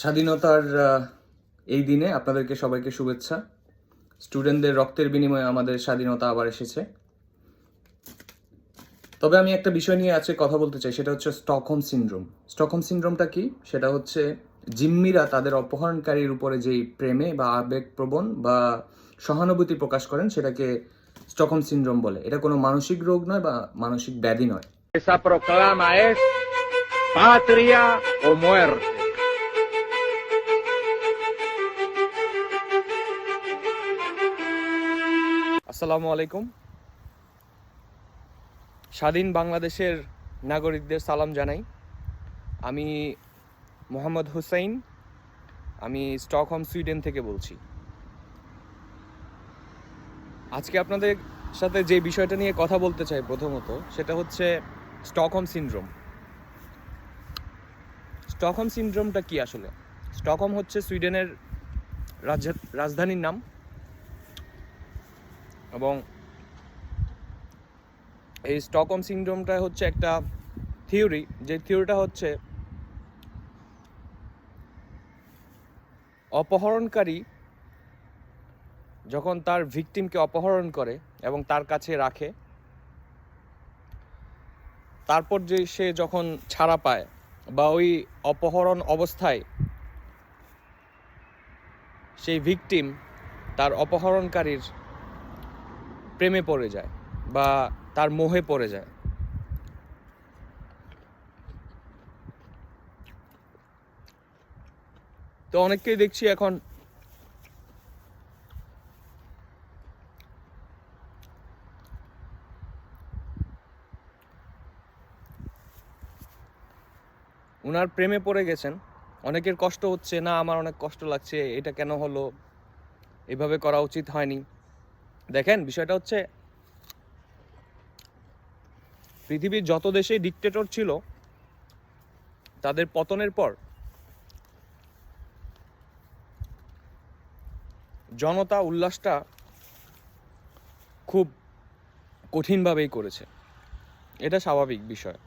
স্বাধীনতার এই দিনে আপনাদেরকে সবাইকে শুভেচ্ছা। স্টুডেন্টদের রক্তের বিনিময়ে আমাদের স্বাধীনতা আবার এসেছে। তবে আমি একটা বিষয় নিয়ে আজকে কথা বলতে চাই, সেটা হচ্ছে স্টকহোম সিনড্রোম। স্টকহোম সিনড্রোমটা কি? সেটা হচ্ছে জিম্মিরা তাদের অপহরণকারীর উপরে যেই প্রেমে বা আবেগপ্রবণ বা সহানুভূতি প্রকাশ করেন, সেটাকে স্টকহোম সিনড্রোম বলে। এটা কোনো মানসিক রোগ নয় বা মানসিক ব্যাধি নয়। আসসালামু আলাইকুম। স্বাধীন বাংলাদেশের নাগরিকদের সালাম জানাই। আমি মোহাম্মদ হুসাইন, আমি স্টকহোম, সুইডেন থেকে বলছি। আজকে আপনাদের সাথে যে বিষয়টা নিয়ে কথা বলতে চাই প্রথমত, সেটা হচ্ছে স্টকহোম সিনড্রোম। স্টকহোম সিনড্রোমটা কি আসলে? স্টকহোম হচ্ছে সুইডেনের রাজা- রাজধানীর নাম। এবং এই স্টকহোম সিনড্রোমটা হচ্ছে একটা থিওরি, যে থিওরিটা হচ্ছে অপহরণকারী যখন তার ভিকটিমকে অপহরণ করে এবং তার কাছে রাখে, তারপর যে সে যখন ছাড়া পায় বা ওই অপহরণ অবস্থায় সেই ভিকটিম তার অপহরণকারীর প্রেমে পড়ে যায় বা তার মোহে পড়ে যায়। তো অনেককেই দেখছি এখন উনার প্রেমে পড়ে গেছেন। অনেকের কষ্ট হচ্ছে, না, আমার অনেক কষ্ট লাগছে, এটা কেন হলো? এভাবে করা উচিত হয়নি। দেখেন, বিষয়টা হচ্ছে পৃথিবীর যত দেশে ডিকটেটর ছিল, তাদের পতনের পর জনতা উল্লাসটা খুব কঠিনভাবেই করেছে। এটা স্বাভাবিক বিষয়।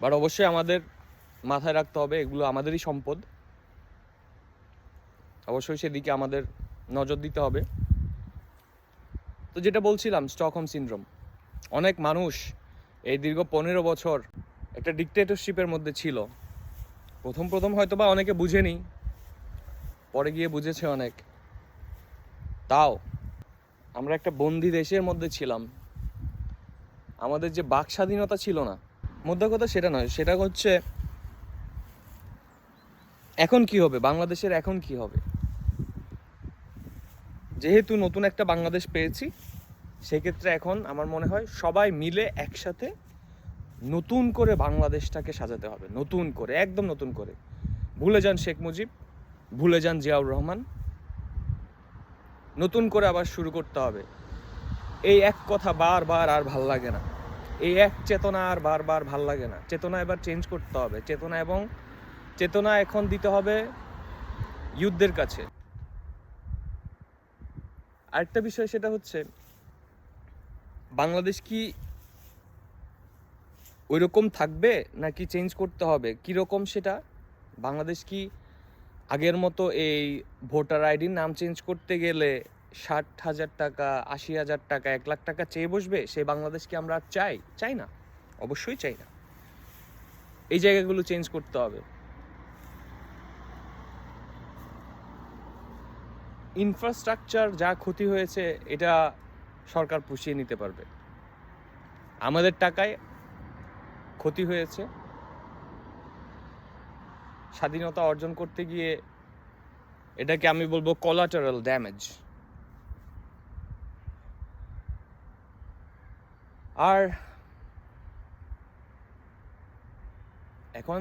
বাট অবশ্যই আমাদের মাথায় রাখতে হবে, এগুলো আমাদেরই সম্পদ। অবশ্যই সেদিকে আমাদের নজর দিতে হবে। তো যেটা বলছিলাম, স্টকহোম সিনড্রোম। অনেক মানুষ এই দীর্ঘ পনেরো বছর একটা ডিকটেটরশিপের মধ্যে ছিল। প্রথম প্রথম হয়তো বা অনেকে বুঝেনি, পরে গিয়ে বুঝেছে অনেক। তাও আমরা একটা বন্দি দেশের মধ্যে ছিলাম। আমাদের যে বাক স্বাধীনতা ছিল না মধ্য কথা সেটা নয়, সেটা হচ্ছে এখন কি হবে, বাংলাদেশের এখন কি হবে? যেহেতু নতুন একটা বাংলাদেশ পেয়েছি, সেক্ষেত্রে এখন আমার মনে হয় সবাই মিলে একসাথে নতুন করে বাংলাদেশটাকে সাজাতে হবে। নতুন করে, একদম নতুন করে। ভুলে যান শেখ মুজিব, ভুলে যান জিয়াউর রহমান। নতুন করে আবার শুরু করতে হবে। এই এক কথা বারবার আর ভালো লাগে না। এই এক চেতনা আর বারবার ভালো লাগে না। চেতনা এবার চেঞ্জ করতে হবে। চেতনা এবং চেতনা এখন দিতে হবে ইউথদের কাছে। আরেকটা বিষয় সেটা হচ্ছে, বাংলাদেশ কি ওই রকম থাকবে নাকি চেঞ্জ করতে হবে? কি রকম সেটা? বাংলাদেশ কি আগের মতো এই ভোটার আইডির নাম চেঞ্জ করতে গেলে ষাট হাজার টাকা, আশি হাজার টাকা, এক লাখ টাকা চেয়ে বসবে? সেই বাংলাদেশ কি আমরা চাই? চাই না। অবশ্যই চাই না। এই জায়গাগুলো চেঞ্জ করতে হবে। ইনফ্রাস্ট্রাকচার যা ক্ষতি হয়েছে, এটা সরকার পুষিয়ে নিতে পারবে। আমাদের টাকায় ক্ষতি হয়েছে। স্বাধীনতা অর্জন করতে গিয়ে এটাকে আমি বলব কলাটারাল ড্যামেজ আর এখন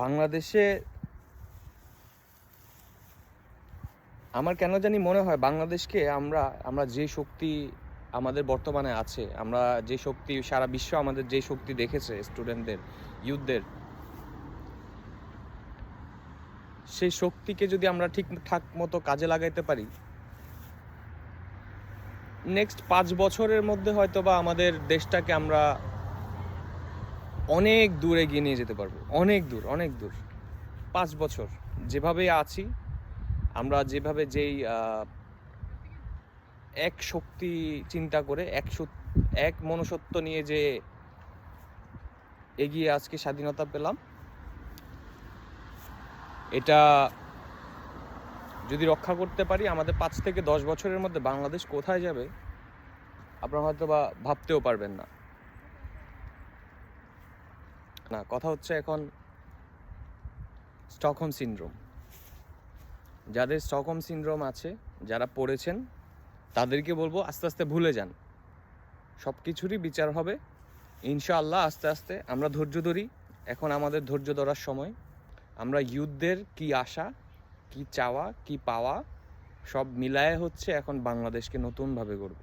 বাংলাদেশে আমার কেন জানি মনে হয় বাংলাদেশকে আমরা আমরা যে শক্তি আমাদের বর্তমানে আছে, আমরা যে শক্তি সারা বিশ্ব আমাদের যে শক্তি দেখেছে স্টুডেন্টদের ইউথদের সেই শক্তিকে যদি আমরা ঠিকঠাক মতো কাজে লাগাইতে পারি নেক্সট পাঁচ বছরের মধ্যে হয়তো বা আমাদের দেশটাকে আমরা অনেক দূর এগিয়ে নিয়ে যেতে পারব, অনেক দূর অনেক দূর, পাঁচ বছর যেভাবে আছি আমরা যেভাবে যেই এক শক্তি চিন্তা করে, এক এক মনুষ্যত্ব নিয়ে যে এগিয়ে আজকে স্বাধীনতা পেলাম, এটা যদি রক্ষা করতে পারি, আমাদের পাঁচ থেকে দশ বছরের মধ্যে বাংলাদেশ কোথায় যাবে, আপনারা হয়তো বা ভাবতেও পারবেন না। না, কথা হচ্ছে এখন স্টকহোম সিনড্রোম। যাদের স্টকহোম সিনড্রোম আছে, যারা পড়েছেন, তাদেরকে বলব আস্তে আস্তে ভুলে যান। সব কিছুরই বিচার হবে। ইনশাআল্লাহ আস্তে আস্তে আমরা ধৈর্য ধরি। এখন আমাদের ধৈর্য ধরার সময়। আমরা ইউথদের কি আশা, কি চাওয়া, কি পাওয়া, সব মিলায়ে হচ্ছে এখন বাংলাদেশকে নতুনভাবে গড়ব।